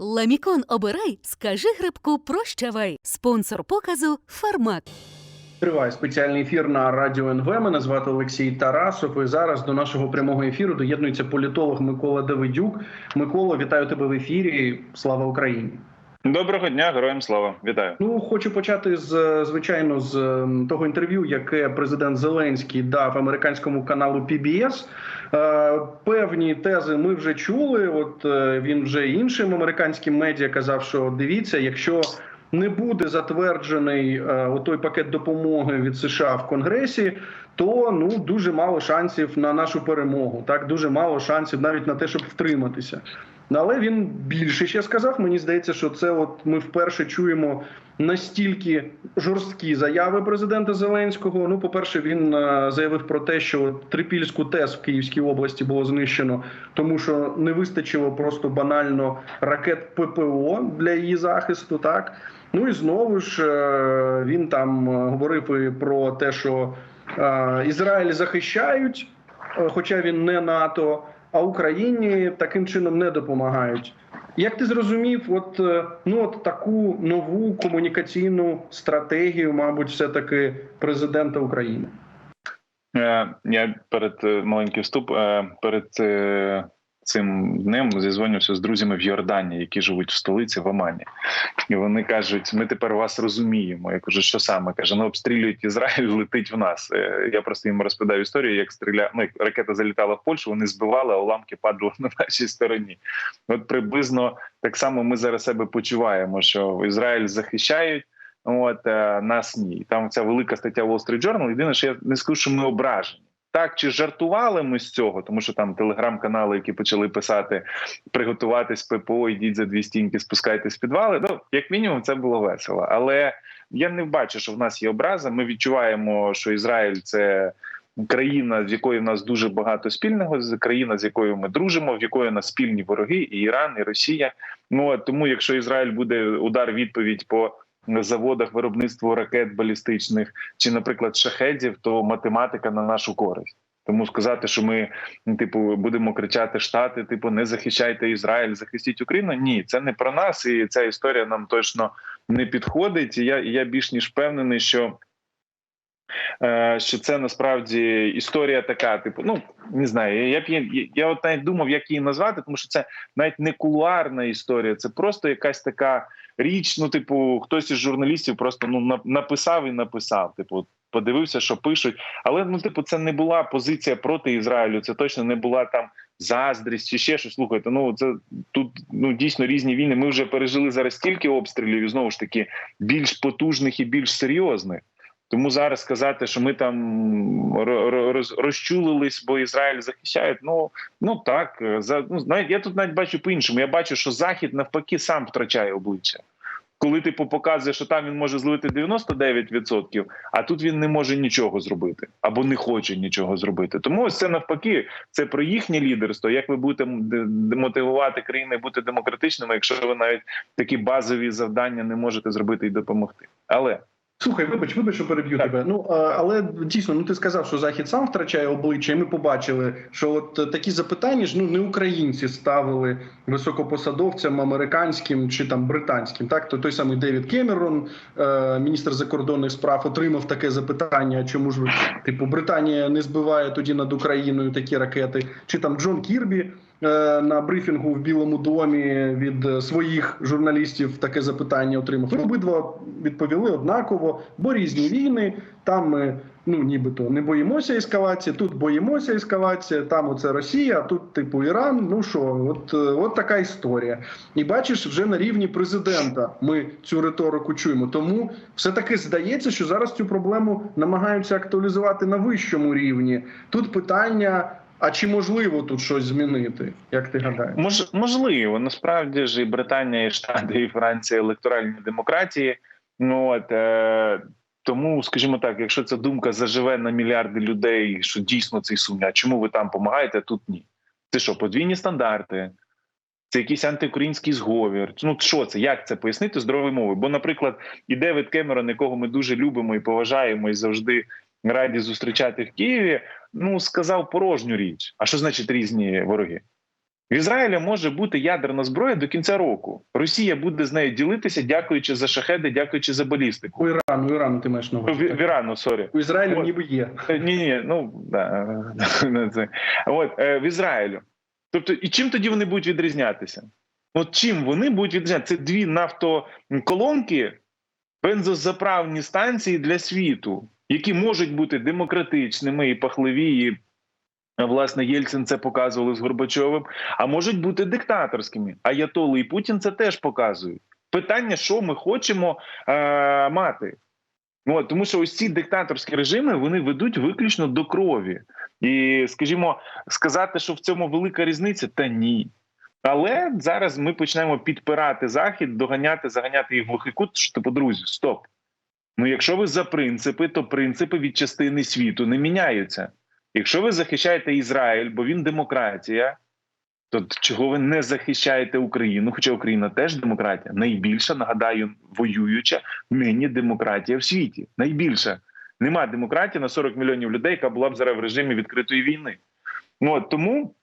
Ламікон обирай, скажи грибку прощавай. Спонсор показу Фармак. Триває спеціальний ефір на радіо НВ. Мене звати Олексій Тарасов. І зараз до нашого прямого ефіру доєднується політолог Микола Давидюк. Микола, вітаю тебе в ефірі. Слава Україні! Доброго дня, героям слава, вітаю. Ну хочу почати з звичайно з того інтерв'ю, яке президент Зеленський дав американському каналу PBS. Е, Певні тези ми вже чули. От е, він вже іншим американським медіа казав, що дивіться, якщо не буде затверджений е, отой пакет допомоги від США в Конгресі, то ну дуже мало шансів на нашу перемогу. Так дуже мало шансів навіть на те, щоб втриматися. Ну, Але він більше ще сказав. Мені здається, що це от ми вперше чуємо настільки жорсткі заяви президента Зеленського. Ну, по-перше, він е, заявив про те, що Трипільську ТЕС в Київській області було знищено, тому що не вистачило просто банально ракет ППО для її захисту. Так ну і знову ж е, він там е, говорив і про те, що Ізраїль захищають, хоча він не НАТО а Україні таким чином не допомагають. Як ти зрозумів, от е, ну от таку нову комунікаційну стратегію, мабуть, все таки президента України? Е, Я перед маленьким маленький вступ е, перед е, цим днем зізвонився з друзями в Йордані, які живуть в столиці в Амані, і вони кажуть: ми тепер вас розуміємо. Я кажу, що саме каже, ну обстрілюють Ізраїль, летить в нас. Е, Я просто їм розповідаю історію, як стріля... ну, як ракета залітала в Польщу, вони збивали, а уламки падали на нашій стороні. От приблизно так само ми зараз себе почуваємо, що Ізраїль захищають. От е, нас ні. Там ця велика стаття Wall Street Journal. Єдине, що я не скажу, що ми ображені. Так чи жартували ми з цього, тому що там телеграм-канали, які почали писати приготуватись ППО, йдіть за дві стінки, спускайтесь в підвали. Ну як мінімум, це було весело. Але я не бачу, що в нас є образа. Ми відчуваємо, що Ізраїль це країна, з якою в нас дуже багато спільного, з країна, з якою ми дружимо, в якої нас спільні вороги, і Іран, і Росія. Ну тому, якщо Ізраїль буде удар відповідь по заводах виробництва ракет балістичних чи, наприклад, шахедів, то математика на нашу користь. Тому сказати, що ми типу будемо кричати штати, типу не захищайте Ізраїль, захистіть Україну. Ні, це не про нас, і ця історія нам точно не підходить. І я, я більш ніж впевнений, що. е, Що це насправді історія така, типу, ну не знаю. Я б я, я от навіть думав, як її назвати, тому що це навіть не кулуарна історія, це просто якась така річ. Ну, типу, хтось із журналістів просто ну написав і написав. Типу, подивився, що пишуть. Але ну, типу, це не була позиція проти Ізраїлю. Це точно не була там заздрість чи ще щось. Слухайте, ну це тут ну дійсно різні війни. Ми вже пережили зараз стільки обстрілів, і знову ж таки більш потужних і більш серйозних. Тому зараз сказати, що ми там ро- ро- розчулились, бо Ізраїль захищає. Ну ну так за ну навіть я тут навіть бачу по іншому. Я бачу, що захід навпаки сам втрачає обличчя. Коли типу показує, що там він може зловити 99%, а тут він не може нічого зробити або не хоче нічого зробити. Тому ось це навпаки, це про їхнє лідерство. Як ви будете м- д- д- мотивувати країни бути демократичними, якщо ви навіть такі базові завдання не можете зробити і допомогти. Але Слухай, вибач, вибач, що переб'ю тебе. Ну але дійсно, ну ти сказав, що захід сам втрачає обличчя, і ми побачили, що от такі запитання ж ну не українці ставили високопосадовцям американським чи там британським. Так, то той самий Девід Кемерон, е, міністр закордонних справ, отримав таке запитання. Чому ж типу Британія не збиває тоді над Україною такі ракети? Чи там Джон Кірбі? Е, На брифінгу в Білому домі від е, своїх журналістів таке запитання отримав. І обидва відповіли однаково, бо різні війни. Там ми ну нібито не боїмося ескалації, тут боїмося ескалації. Там оце Росія, тут типу Іран. Ну що, от, е, от така історія. І бачиш, вже на рівні президента ми цю риторику чуємо. Тому все таки здається, що зараз цю проблему намагаються актуалізувати на вищому рівні. Тут питання. А чи можливо тут щось змінити, як ти гадаєш? Мож, можливо, насправді ж і Британія, і Штати, і Франція електоральні демократії. Ну от е, тому, скажімо так, якщо ця думка заживе на мільярди людей, що дійсно цей сумня, чому ви там допомагаєте, тут ні. Це що, подвійні стандарти? Це якийсь антиукраїнський зговір. Ну що це? Як це пояснити здоровою мовою? Бо, наприклад, і Девід Кемерон, якого ми дуже любимо і поважаємо, і завжди раді зустрічати в Києві. Ну сказав порожню річ. А що значить різні вороги? В Ізраїля може бути ядерна зброя до кінця року. Росія буде з нею ділитися, дякуючи за шахеди, дякуючи за балістику. У Ірану, у Ірану ти маєш на В, увазі. в Ірану, сорі. У Ізраїлю От. ніби є. Ні, ні, ну да. От е, в Ізраїлю. Тобто, і чим тоді вони будуть відрізнятися? От чим вони будуть відрізнятися? Це дві нафтоколонки, бензозаправні станції для світу, які можуть бути демократичними і пахливі. І, Власне, Єльцин це показували з Горбачовим, а можуть бути диктаторськими. Аятоли і Путін це теж показують. Питання, що ми хочемо е, мати. От, тому що ось ці диктаторські режими вони ведуть виключно до крові. І, скажімо, сказати, що в цьому велика різниця, та ні. Але зараз ми почнемо підпирати захід, доганяти, заганяти їх в глухий кут, що типу, друзі, стоп. Ну, якщо ви за принципи, то принципи від частини світу не міняються. Якщо ви захищаєте Ізраїль, бо він демократія, то чого ви не захищаєте Україну? Хоча Україна теж демократія, найбільша, нагадаю, воююча нині демократія в світі. Найбільша. Нема демократії на 40 мільйонів людей, яка була б зараз в режимі відкритої війни. Ну от тому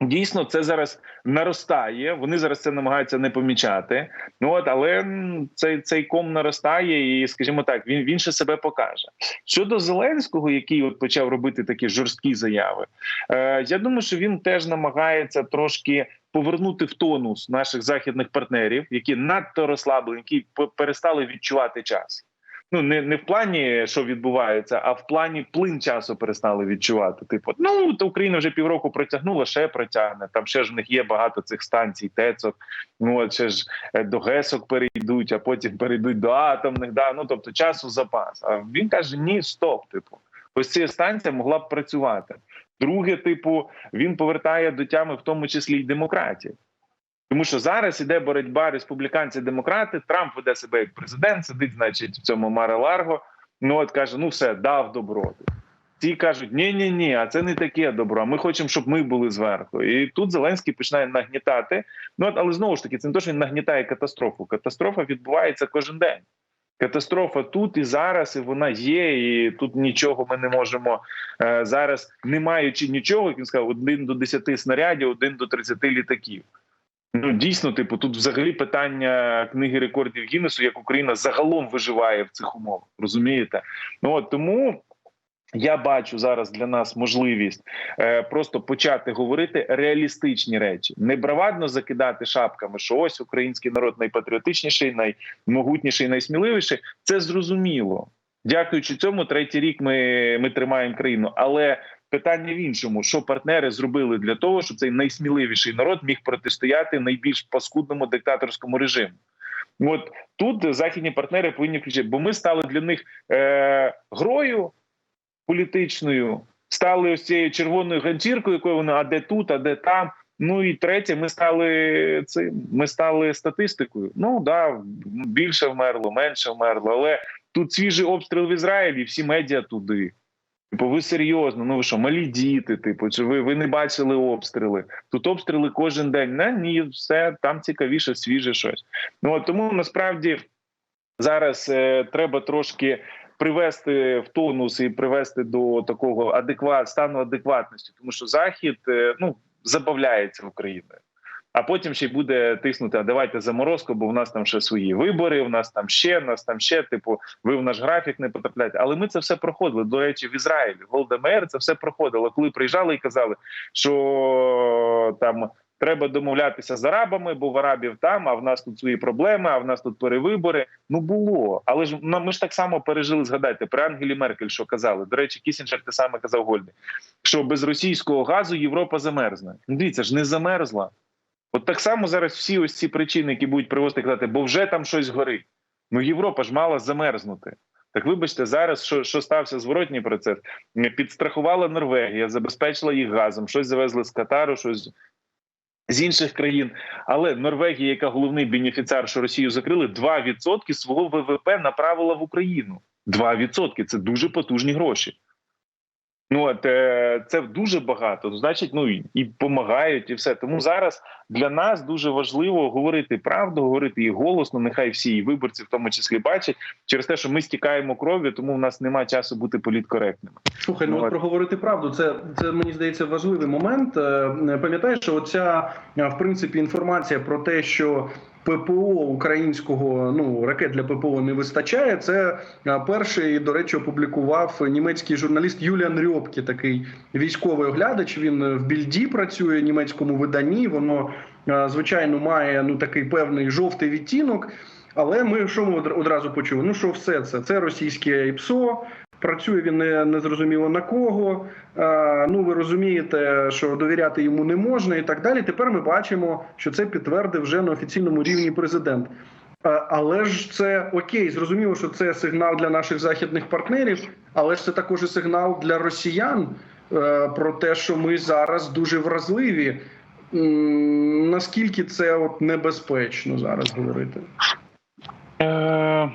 дійсно це зараз наростає. Вони зараз це намагаються не помічати. Ну от, але цей, цей ком наростає, і скажімо так, він, він ще себе покаже. Щодо Зеленського, який от почав робити такі жорсткі заяви, е, я думаю, що він теж намагається трошки повернути в тонус наших західних партнерів, які надто розслаблені, які перестали відчувати час. Ну не, не в плані, що відбувається, а в плані плин часу перестали відчувати. Типу, ну то Україна вже півроку протягнула, ще протягне. Там ще ж в них є багато цих станцій, тецок. Ну от ще ж е, до ГЕСок перейдуть, а потім перейдуть до атомних. Да, ну тобто часу запас. А він каже: ні, стоп. Типу, ось ця станція могла б працювати. Друге, типу, він повертає до тями, в тому числі й демократії. Тому що зараз іде боротьба республіканці-демократи. Трамп веде себе як президент, сидить, значить, в цьому Маре Ларго. Ну от каже: ну все, дав добро. Ті кажуть, ні, ні, ні, а це не таке добро. Ми хочемо, щоб ми були зверху. І тут Зеленський починає нагнітати. Ну от, але знову ж таки, це не те, що він нагнітає катастрофу. Катастрофа відбувається кожен день. Катастрофа тут і зараз, і вона є, і тут нічого ми не можемо е, зараз, не маючи нічого, як він сказав, один до 10 снарядів, один до 30 літаків. Ну дійсно, типу, тут взагалі питання книги рекордів Гіннесу, як Україна загалом виживає в цих умовах. Розумієте? Ну от тому. Я бачу зараз для нас можливість е, просто почати говорити реалістичні речі, не бравадно закидати шапками, що ось український народ найпатріотичніший, наймогутніший, найсміливіший. Це зрозуміло. Дякуючи цьому, третій рік ми, ми тримаємо країну. Але питання в іншому: що партнери зробили для того, щоб цей найсміливіший народ міг протистояти найбільш паскудному диктаторському режиму. От тут західні партнери повинні включити, бо ми стали для них е, грою політичною, стали ось цією червоною ганчіркою, якою вони а де тут, а де там. Ну і третє, ми стали цим. Ми стали статистикою. Ну да, більше вмерло, менше вмерло. Але тут свіжий обстріл в Ізраїлі, всі медіа туди. Типу, ви серйозно? Ну ви що, малі діти? Типу, чи ви ви не бачили обстріли? Тут обстріли кожен день. Не, ні, все там цікавіше, свіже щось. Ну от тому насправді зараз е, треба трошки привести в тонус і привести до такого адекват стану адекватності, тому що захід е, ну забавляється Україною. А потім ще й буде тиснути: а давайте заморозку, бо в нас там ще свої вибори. В нас там ще в нас там ще. Типу, ви в наш графік не потрапляєте. Але ми це все проходили. До речі, в Ізраїлі Голда Меєр це все проходило. Коли приїжджали і казали, що там треба домовлятися з арабами, бо в арабів там, а в нас тут свої проблеми, а в нас тут перевибори. Ну було, але ж ну, ми ж так само пережили. Згадайте при Ангелі Меркель, що казали. До речі, Кісінджер те саме казав Гольді, що без російського газу Європа замерзне. Ну, дивіться ж не замерзла. От так само зараз всі ось ці причини, які будуть привозити казати, бо вже там щось горить. Ну Європа ж мала замерзнути. Так вибачте, зараз що що стався зворотній процес? Підстрахувала Норвегія, забезпечила їх газом, щось завезли з Катару, щось з інших країн. Але Норвегія, яка головний бенефіціар, що Росію закрили, 2% свого ВВП направила в Україну. 2% – це дуже потужні гроші. Ну от е, це дуже багато. Значить, ну і, допомагають, і все. Тому зараз для нас дуже важливо говорити правду, говорити її голосно. Нехай всі і виборці, в тому числі, бачать через те, що ми стікаємо кров'ю, тому в нас немає часу бути політкоректними. Слухай, ну Ну, от от. проговорити правду, це, це мені здається важливий момент. Е, Пам'ятаєш, що оця е, в принципі інформація про те, що ППО українського ну ракет для ППО не вистачає. Це перший, до речі, опублікував німецький журналіст Юліан Рьопке, такий військовий оглядач. Він в більді працює німецькому виданні. Воно звичайно має ну такий певний жовтий відтінок. Але ми що ми одразу почули? Ну що все це? Це російське ІПСО. Працює він не, не зрозуміло на кого. А, ну ви розумієте, що довіряти йому не можна, і так далі. Тепер ми бачимо, що це підтвердив вже на офіційному рівні президент. А, але ж це окей, зрозуміло, що це сигнал для наших західних партнерів, але ж це також і сигнал для росіян е, про те, що ми зараз дуже вразливі. Наскільки це от небезпечно зараз говорити? Е,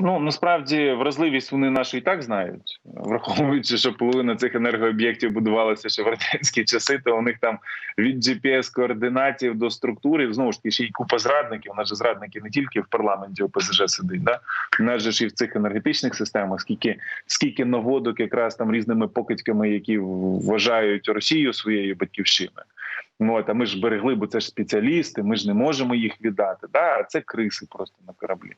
ну насправді вразливість вони нашу і так знають, враховуючи, що половина цих енергооб'єктів будувалася ще в радянські часи, то у них там від gps координатів до структури знову ж таки ще й купа зрадників. У нас же зрадники не тільки в парламенті ОПЗЖ сидить, да у нас же ж і в цих енергетичних системах, скільки скільки наводок якраз там різними покидьками, які вважають Росію своєю батьківщиною. Ну, а ми ж берегли, бо це ж спеціалісти, ми ж не можемо їх віддати. Да, а це криси просто на кораблі.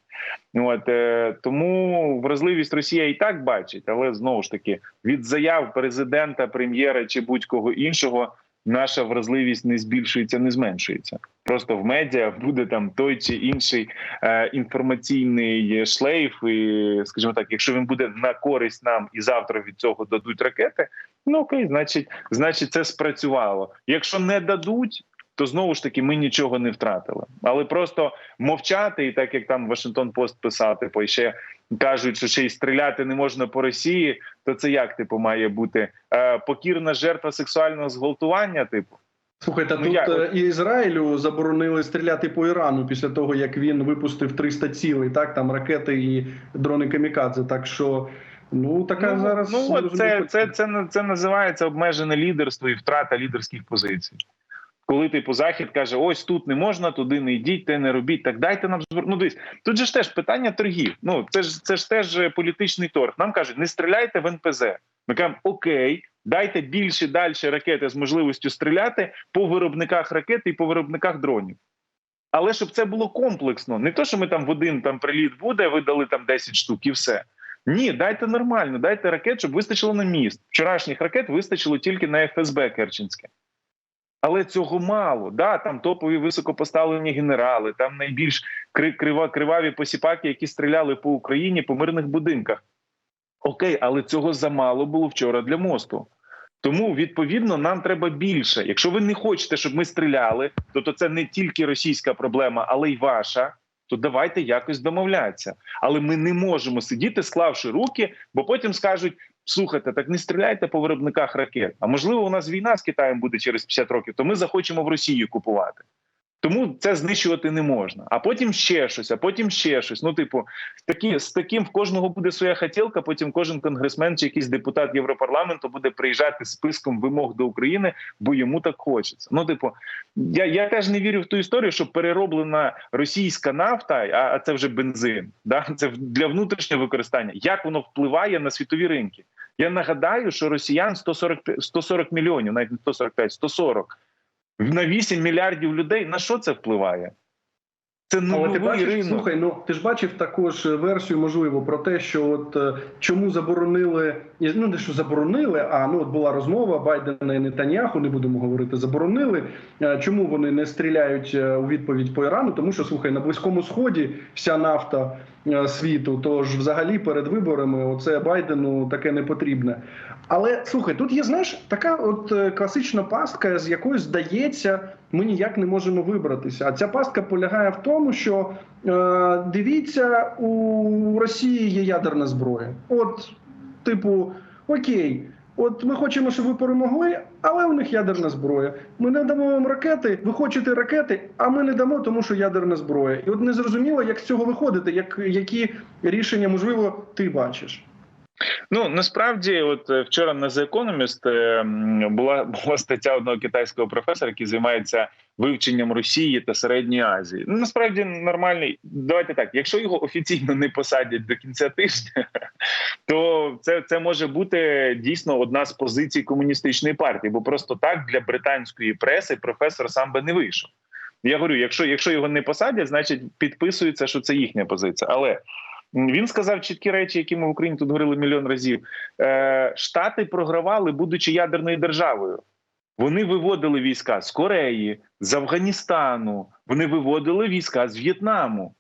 Ну, От, е, тому вразливість Росія і так бачить, але знову ж таки від заяв президента, прем'єра чи будь-кого іншого наша вразливість не збільшується, не зменшується. Просто в медіа буде там той чи інший е, інформаційний шлейф. І, скажімо так, якщо він буде на користь нам і завтра від цього дадуть ракети, ну окей, значить, значить, це спрацювало. Якщо не дадуть. То знову ж таки ми нічого не втратили, але просто мовчати, і так як там Вашингтон Пост писав, типу, і ще кажуть, що ще й стріляти не можна по Росії, то це як типу має бути е, покірна жертва сексуального зґвалтування? Типу, Слухайте, Ну, тут як? е, і Ізраїлю заборонили стріляти по Ірану після того, як він випустив 300 цілей, так там ракети і дрони камікадзе. Так що ну така ну, зараз ну от це, це, це, це, це називається обмежене лідерство і втрата лідерських позицій. Коли типу захід каже: ось тут не можна, туди не йдіть, те не робіть. Так дайте нам Ну, дивись, тут же ж теж питання торгів. Ну це ж це ж теж е, політичний торг. Нам кажуть, не стріляйте в НПЗ. Ми кажемо, окей, дайте більше далі ракети з можливістю стріляти по виробниках ракет і по виробниках дронів. Але щоб це було комплексно, не то, що ми там в один там приліт буде, ви дали там 10 штук і все. Ні, дайте нормально, дайте ракет, щоб вистачило на міст. Вчорашніх ракет вистачило тільки на ФСБ Керченське. Але цього мало. Да, там топові високопоставлені генерали, там найбільш крива, криваві посіпаки, які стріляли по Україні по мирних будинках. Окей, але цього замало було вчора для мосту. Тому відповідно нам треба більше. Якщо ви не хочете, щоб ми стріляли, то, то це не тільки російська проблема, але й ваша. То давайте якось домовлятися. Але ми не можемо сидіти, склавши руки, бо потім скажуть: слухайте, так не стріляйте по виробниках ракет. А можливо, у нас війна з Китаєм буде через 50 років, то ми захочемо в Росію купувати. Тому це знищувати не можна. А потім ще щось, а потім ще щось. Ну, типу, такі з таким в кожного буде своя хотілка. Потім кожен конгресмен чи якийсь депутат Європарламенту буде приїжджати з списком вимог до України, бо йому так хочеться. Ну, типу, я, я теж не вірю в ту історію, що перероблена російська нафта, а, а це вже бензин. Да? Це для внутрішнього використання. Як воно впливає на світові ринки? Я нагадаю, що росіян 140, 140 мільйонів, навіть не 145, 140. На 8 мільярдів людей на що це впливає? Це Але ти бачиш, ринок. слухай, ну ти ж бачив також версію, можливо, про те, що от е, чому заборонили ну не що заборонили, а ну от була розмова Байдена і Нетаньяху, не будемо говорити, заборонили. Е, Чому вони не стріляють е, у відповідь по Ірану? Тому що слухай, на близькому сході вся нафта е, світу, тож взагалі перед виборами оце Байдену таке не потрібне. Але слухай, тут є знаєш така от е, класична пастка, з якою здається, ми ніяк не можемо вибратися. А ця пастка полягає в тому, що е, дивіться, у Росії є ядерна зброя. От, типу, окей. От ми хочемо, щоб ви перемогли, але у них ядерна зброя. Ми не дамо вам ракети. Ви хочете ракети, а ми не дамо, тому що ядерна зброя. І от не зрозуміло, як з цього виходити, як які рішення можливо ти бачиш. Ну насправді, от е, вчора на The Economist е, була була стаття одного китайського професора, який займається вивченням Росії та Середньої Азії. Ну насправді нормальний. Давайте так. Якщо його офіційно не посадять до кінця тижня, то це, це може бути дійсно одна з позицій комуністичної партії, бо просто так для британської преси професор сам би не вийшов. Я говорю, якщо, якщо його не посадять, значить підписується, що це їхня позиція. Але він сказав чіткі речі, які ми в Україні тут говорили мільйон разів. Е, Штати програвали, будучи ядерною державою. Вони виводили війська з Кореї, з Афганістану, вони виводили війська з В'єтнаму.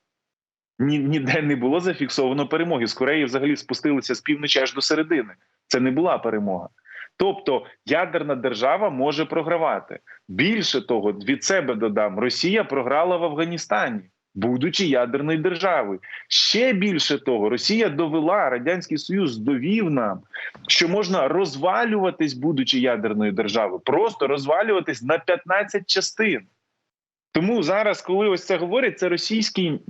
Ні, ніде не було зафіксовано перемоги. З Кореї взагалі спустилися з півночі аж до середини. Це не була перемога. Тобто ядерна держава може програвати. Більше того, від себе додам, Росія програла в Афганістані, будучи ядерною державою. Ще більше того, Росія довела Радянський Союз довів нам, що можна розвалюватись, будучи ядерною державою, просто розвалюватись на 15 частин. Тому зараз, коли ось це говорять, це російський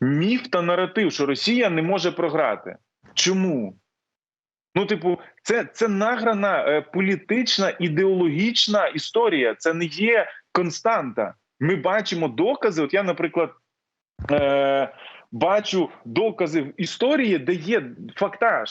міф та наратив, що Росія не може програти. Чому? Ну, типу, це, це награна е, політична ідеологічна історія. Це не є константа. Ми бачимо докази. От я, наприклад, е, бачу докази в історії, де є фактаж.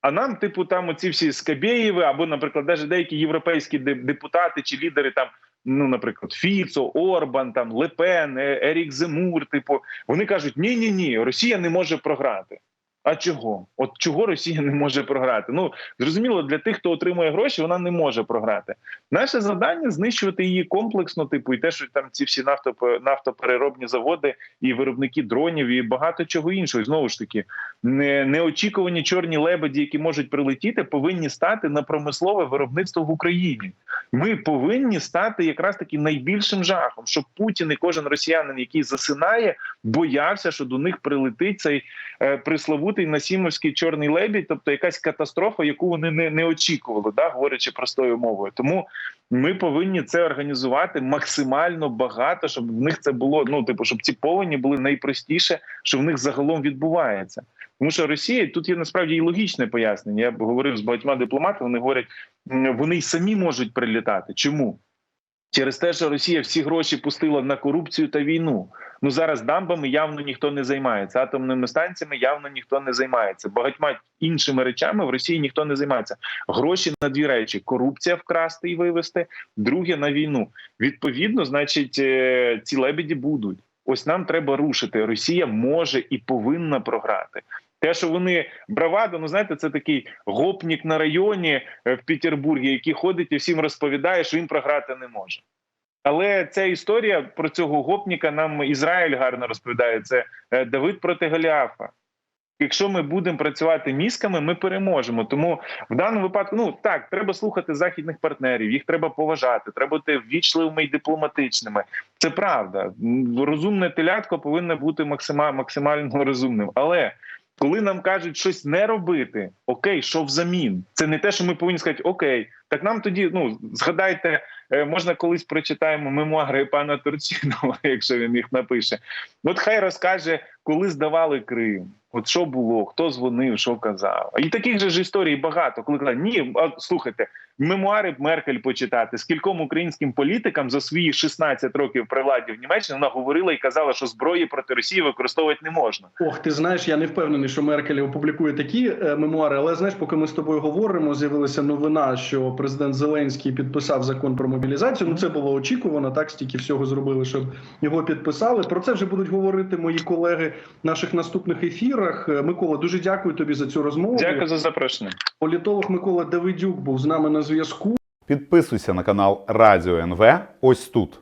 А нам, типу, там оці всі Скабєєви, або, наприклад, навіть деякі європейські депутати чи лідери там. Ну, наприклад, Фіцо, Орбан, там Лепен, Е- Ерік Земур. Типу, вони кажуть: ні, ні, ні, Росія не може програти. А чого? От чого Росія не може програти? Ну зрозуміло, для тих, хто отримує гроші, вона не може програти. Наше завдання знищувати її комплексно, типу, і те, що там ці всі нафтоп- нафтопереробні заводи і виробники дронів, і багато чого іншого. Знову ж таки, не, неочікувані чорні лебеді, які можуть прилетіти, повинні стати на промислове виробництво в Україні. Ми повинні стати якраз таки найбільшим жахом, щоб Путін і кожен росіянин, який засинає, боявся, що до них прилетить цей е, присловутий насімовський чорний лебідь, тобто якась катастрофа, яку вони не, не очікували, да, говорячи простою мовою. Тому ми повинні це організувати максимально багато, щоб в них це було. Ну, типу, щоб ці повені були найпростіше, що в них загалом відбувається. Тому що Росія тут є насправді і логічне пояснення. Я говорив з багатьма дипломатами. Вони говорять, вони й самі можуть прилітати. Чому? Через те, що Росія всі гроші пустила на корупцію та війну. Ну зараз дамбами явно ніхто не займається, атомними станціями явно ніхто не займається. Багатьма іншими речами в Росії ніхто не займається. Гроші на дві речі: корупція вкрасти і вивести, друге на війну. Відповідно, значить, е, ці лебеді будуть. Ось нам треба рушити. Росія може і повинна програти. Те, що вони бравадо, ну знаєте, це такий гопнік на районі е, в Петербургі, який ходить і всім розповідає, що він програти не може. Але ця історія про цього гопніка нам Ізраїль гарно розповідає. Це е, Давид проти Голіафа. Якщо ми будемо працювати мізками, ми переможемо. Тому в даному випадку, ну так, треба слухати західних партнерів, їх треба поважати, треба бути ввічливими і дипломатичними. Це правда. Розумне телятко повинно бути максима- максимально розумним. Але коли нам кажуть щось не робити, окей, що взамін? Це не те, що ми повинні сказати, окей, так нам тоді ну згадайте, можна колись прочитаємо мемуари пана Турчинова, якщо він їх напише. От хай розкаже, коли здавали Крим. От що було, хто дзвонив, що казав. І таких же ж історій багато. Коли казали, ні, слухайте, мемуари Меркель почитати, скільком українським політикам за свої 16 років при владі в Німеччині вона говорила і казала, що зброї проти Росії використовувати не можна. Ох, ти знаєш, я не впевнений, що Меркель опублікує такі е, мемуари. Але знаєш, поки ми з тобою говоримо, з'явилася новина, що президент Зеленський підписав закон про мобілізацію. Ну це було очікувано. Так стільки всього зробили, щоб його підписали. Про це вже будуть говорити мої колеги в наших наступних ефірах. Е, Микола, дуже дякую тобі за цю розмову. Дякую за запрошення. Політолог Микола Давидюк був з нами на зв'язку. Підписуйся на канал Радіо НВ ось тут.